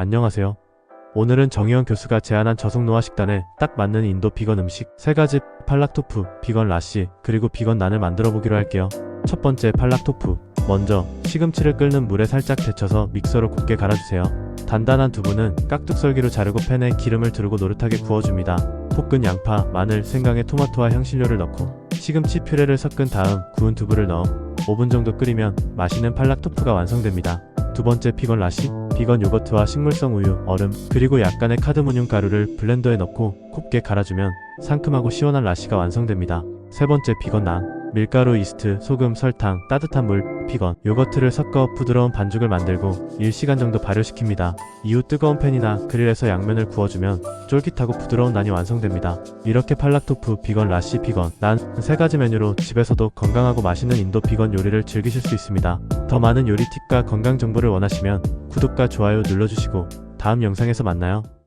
안녕하세요. 오늘은 정희원 교수가 제안한 저속노화 식단에 딱 맞는 인도 비건 음식 세 가지 팔락토프, 비건 라시, 그리고 비건 난을 만들어 보기로 할게요. 첫 번째 팔락토프. 먼저 시금치를 끓는 물에 살짝 데쳐서 믹서로 곱게 갈아주세요. 단단한 두부는 깍둑썰기로 자르고 팬에 기름을 두르고 노릇하게 구워줍니다. 볶은 양파, 마늘, 생강에 토마토와 향신료를 넣고 시금치 퓨레를 섞은 다음 구운 두부를 넣어 5분 정도 끓이면 맛있는 팔락토프가 완성됩니다. 두 번째 피건 라시, 비건 요거트와 식물성 우유, 얼음, 그리고 약간의 카드뮴 가루를 블렌더에 넣고 곱게 갈아주면 상큼하고 시원한 라시가 완성됩니다. 세 번째 비건 난, 밀가루, 이스트, 소금, 설탕, 따뜻한 물, 비건, 요거트를 섞어 부드러운 반죽을 만들고 1시간 정도 발효시킵니다. 이후 뜨거운 팬이나 그릴에서 양면을 구워주면 쫄깃하고 부드러운 난이 완성됩니다. 이렇게 팔락토프, 비건, 라시, 비건, 난 세 가지 메뉴로 집에서도 건강하고 맛있는 인도 비건 요리를 즐기실 수 있습니다. 더 많은 요리 팁과 건강 정보를 원하시면 구독과 좋아요 눌러주시고 다음 영상에서 만나요.